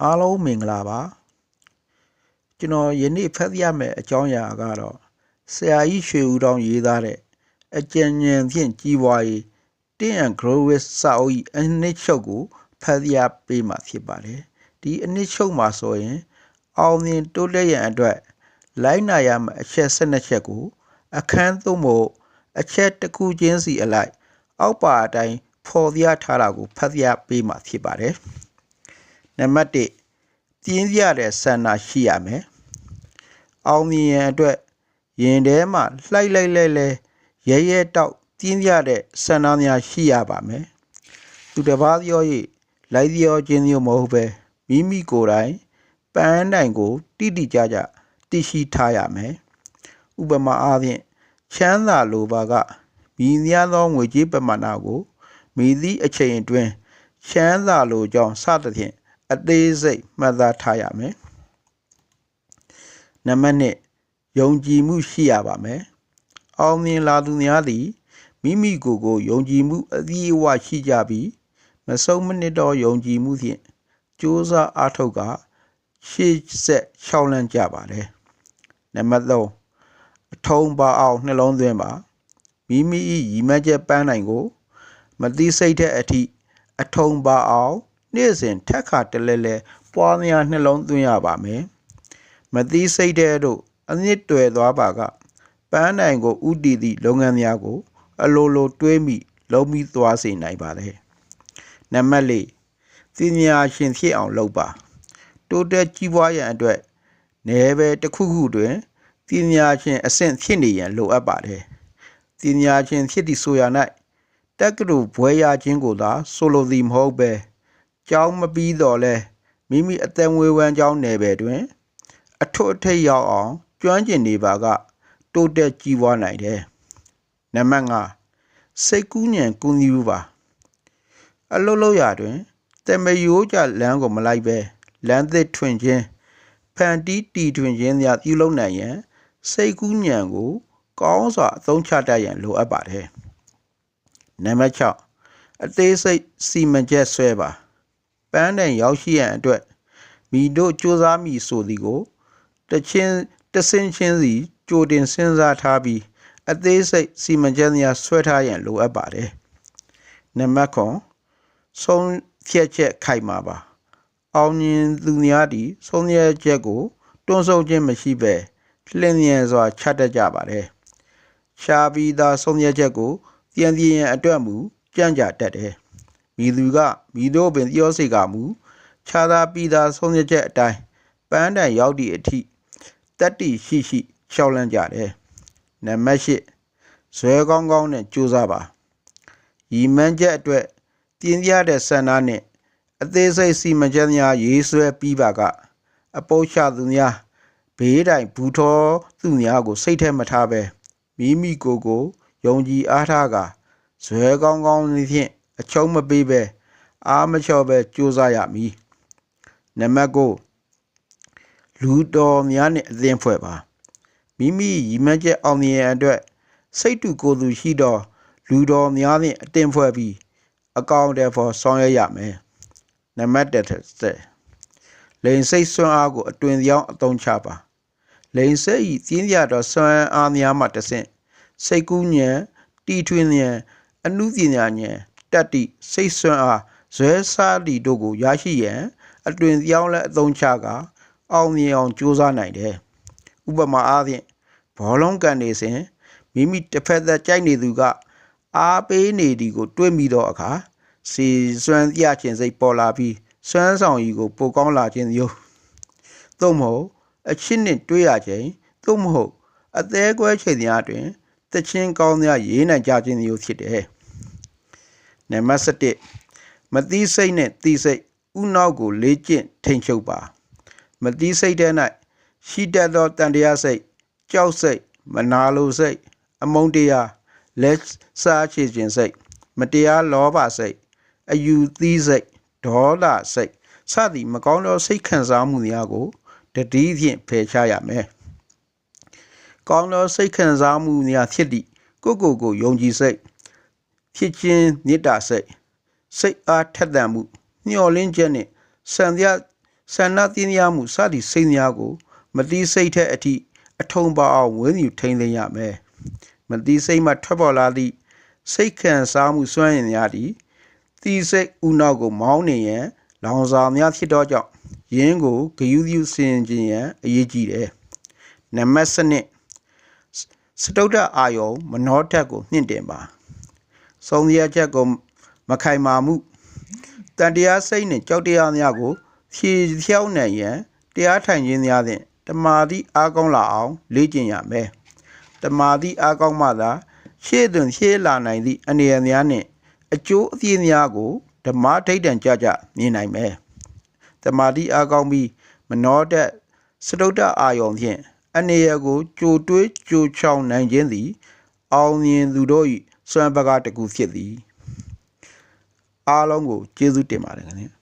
အားလုံးမင်္ဂလာပါကျွန်တော်ယနေ့ဖတ်ရမယ့်အကြောင်းအရာကတော့ဆရာကြီးရွှေဦးတောင်ရေးသားတဲ့အကြံဉာဏ်ဖြင့်ကြီးပွားရေး Tin and Grow with စာအုပ်၏အနှစ်ချုပ်ကိုဖတ်ရပေးမှာဖြစ်ပါတယ်ဒီအနှစ်ချုပ်မှာဆိုရင် အောင်မြင်တိုးတက်ရန်အတွက်လိုက်နာရမယ့်အချက်၁၂ချက်ကို အခန်းသုံးဖို့အချက်တစ်ခုချင်းစီအလိုက် အောက်ပါအတိုင်းဖော်ပြထားတာကိုဖတ်ရပေးမှာဖြစ်ပါတယ် နံပါတ်1ပြင်းပြတဲ့ဆန္ဒရှိရမယ်အောင်မြင်ရန်အတွက်ရင်ထဲမှာလှိုက်လိုက်လဲလဲရဲရဲတောက်ပြင်းပြတဲ့ဆန္ဒများရှိရပါမယ်သူတစ်ပါးပြော၍လိုက်ပြောခြင်းမျိုးမဟုတ်ပဲမိမိကိုယ်တိုင်ပန်းတိုင်ကိုတိတိကျကျသိရှိထားရမယ်ဥပမာအားဖြင့်ချမ်းသာလိုပါကမိများသောငွေကြေးပမာဏကိုမိသည့်အချိန်အတွင်းချမ်းသာလိုကြောင်းစသဖြင့် အသေးစိတ်မှတ်သားထားရမယ်နံပါတ်1ယုံကြည်မှုရှိရပါမယ်အောင်မြင်လာသူများသည်မိမိကိုယ်ကိုယုံကြည်မှုအပြည့်အဝရှိကြပြီးမဆုံးမနစ်သောယုံကြည်မှုဖြင့်ကြိုးစားအားထုတ်ကရှေ့ဆက်ရှောင်းလန်းကြပါတယ်နံပါတ်3အထုံးပါအောင်နှလုံးသွင်းပါမိမိ၏ရည်မှန်းချက်ပန်းနိုင်ကို မသိစိတ်တဲ့အထိအထုံးပါအောင် နေ့စဉ်ထက်ခါတလဲလဲပွားများနှလုံးသွင်းရပါမယ်မသိစိတ်တဲ့တို့အမြင့်တွယ်သွားပါကပန်းနိုင်ကိုဥတီသည့်လုပ်ငန်းများကို အလိုလိုတွေးမိလုံးမိသွားစေနိုင်ပါတယ်နံပါတ်၄ပညာရှင်ဖြစ်အောင်လုပ်ပါတိုးတက်ကြီးပွားရန်အတွက်နယ်ပယ်တစ်ခုခုတွင်ပညာရှင်အဆင့်ဖြစ်နေရန်လိုအပ်ပါတယ်ပညာရှင်ဖြစ်သည့်ဆိုရ၌တက္ကသိုလ်ဘွဲရခြင်းကိုသာဆိုလိုသည်မဟုတ်ပဲ ကျောင်းမပြီးတော့လဲမိမိအသက်ဝေးဝမ်းကျောင်းနယ်ပယ်တွင် အထွတ်အထိပ်ရောက်အောင်ကျွမ်းကျင်နေပါက တိုးတက်ကြီးပွားနိုင်တယ်နံပါတ်5စိတ်ကူးညံကူးညီးပါအလုံးလုံးရာတွင်တမယိုးကြလမ်းကိုမလိုက်ပဲလမ်းသစ်ထွင်ခြင်းဖန်တီးတီထွင်ခြင်းများပြုလုပ်နိုင်ရန်စိတ်ကူးညံကို ကောင်းစွာအသုံးချတတ်ရန်လိုအပ်ပါတယ်နံပါတ်6အသေးစိတ်စီမံချက်ဆွဲပါ ပန်းတိုင်ရောက်ရှိရန်အတွက်မိတို့စူးစမ်းမိဆိုသည်ကိုတချင်းတဆင်းချင်းစီကြိုတင်စဉ်းစားထားပြီးအသေးစိတ်စီမံချက်များဆွဲထားရန်လိုအပ်ပါတယ်နံပါတ်9ဆုံးဖြတ်ချက်ခိုက်မှာပါအောင်မြင်သူများသည်ဆုံးဖြတ်ချက်ကိုတွန်းဆုတ်ခြင်းမရှိဘဲလျင်မြန်စွာချတတ်ကြပါတယ်ရှားပြီးသားဆုံးဖြတ်ချက်ကိုပြန်ပြင်းရန်အတွက်မူကြံ့ကြာတတ်တယ် မိသူကမိတို့ပင်ပြောစေကမူခြားသာပြီးသားဆုံးဖြတ်ချက်အတိုင်းပန်းတိုင်ရောက်သည့်အထိတက်တီရှိရှိရှောက်လန့်ကြတယ်နံပါတ်၈ဇွဲကောင်းကောင်းနဲ့ကြိုးစားပါရီမန်းချက်အတွက်ပြင်းပြတဲ့ဆန္ဒနဲ့အသေးစိတ်စီမံချက်များရေးဆွဲပြီးပါကအပုတ်ချသူများဘေးတိုင်ဘူးထောသူများကို စိတ်ထဲမထားပဲမိမိကိုယ်ကိုယုံကြည်အားထားကဇွဲကောင်းကောင်းဖြင့် အချုံးမပေးပဲအားမလျှော့ပဲကြိုးစားရမည်နံပါတ်9လူတော်များနဲ့အသင်းဖွဲ့ပါမိမိရည်မှန်းချက်အောင်မြင်ရန်အတွက်စိတ်တူကိုယ်သူရှိသောလူတော်များနှင့်အတင်းဖွဲ့ပြီးအကောင့်တွေဖော်ဆောင်ရွက်ရမယ်နံပါတ်10လိန်စိတ်ဆွမ်းအားကိုအတွင်ကြောင်းအသုံးချပါလိန်စိတ်ဤပြင်းပြသောဆွမ်းအားများမှတဆင့်စိတ်ကူးဉဏ်တီထွင်ဉဏ်အနုပညာဉာဏ် တတ္တိစိတ်ဆွမ်းအားဇွဲစားတီတို့ကိုရရှိရန်အတွင်ပြောင်းလဲအသုံးချကအောင်မြင်အောင်ကြိုးစားနိုင်တယ်ဥပမာအားဖြင့်ဘောလုံးကန်နေစဉ်မိမိတစ်ဖက်သက်ကြိုက်နေသူက အားပေးနေသည်ကို တွေးမိသောအခါစီစွမ်းပြခြင်းစိတ်ပေါ်လာပြီးစွမ်းဆောင်ရည်ကို ပိုကောင်းလာခြင်းမျိုးသို့မဟုတ်အချစ်နှင့်တွေးရခြင်းသို့မဟုတ်အသေးကွဲချိန်များတွင်တချင်းကောင်းများရေးနိုင်ကြခြင်းမျိုးဖြစ်တယ် နံပါတ်7မသိစိတ်နဲ့သိစိတ်ဥနောက်ကိုလေးကျင့်ထိန်ချုပ်ပါ မသိစိတ်တဲ့၌ရှိတတ်သောတန်တရားစိတ်ကြောက်စိတ်မနာလိုစိတ်အမုန်းတရားလက်စားချေခြင်းစိတ်မတရားလောဘစိတ်အယူသီးစိတ်ဒေါသစိတ်စသည်မကောင်းသောစိတ်ခံစားမှုများကိုတတိဖြင့်ဖယ်ရှားရမယ်။ကောင်းသောစိတ်ခံစားမှုများဖြစ်သည့်ကိုကိုကိုယုံကြည်စိတ် ဖြစ်ခြင်းမေတ္တာစိတ်စိတ်အားထက်သန်မှုမျှော်လင့်ချက်နှင့်စံပြဆန္ဒတင်းများမှုစသည့်စိတ်များကို မတိစိတ်တဲ့အထိအထုံပါအောင်ဝင်းယူထိန်းသိမ်းရမယ်မတိစိတ်မှထွက်ပေါ်လာသည့်စိတ်ခံစားမှုစွမ်းရည်များသည်တိစိတ်ဥနောက်ကို မောင်းနေရန်လောင်စာများဖြစ်သောကြောင့်ယင်းကိုဂယုပြုစင်ခြင်းရန်အရေးကြီးတယ်နံပါတ်7စတုဒ္ဓအာယုံမနောထက်ကိုမြင့်တင်ပါ ဆုံးဖြတ်ချက်ကိုမခိုင်မာမှုတန်တရားစိတ်နှင့်ကြောက်တရားများကိုဖြေဖြောင်းနိုင်ရန်တရားထိုင်ခြင်းများဖြင့်တမာတိအားကောင်းလာအောင်လေ့ကျင့်ရမယ်တမာတိအားကောင်းမှသာရှေ့တွင်ရှေ့လာနိုင်သည့်အနေအများနှင့်အကျိုးအပြည့်များကိုဓမ္မဒိဋ္ဌံကြကြမြင်နိုင်မယ်တမာတိအားကောင်းပြီးမနောတက်စတုဒ္ဓအာယုံဖြင့်အနေရကိုကြိုတွေးကြိုချောင်နိုင်ခြင်းသည် အောင်မြင်သူတို့၏ စွမ်းပကားတစ်ခုဖြစ်သည်အားလုံးကိုကျေးဇူးတင်ပါတယ်ခင်ဗျာ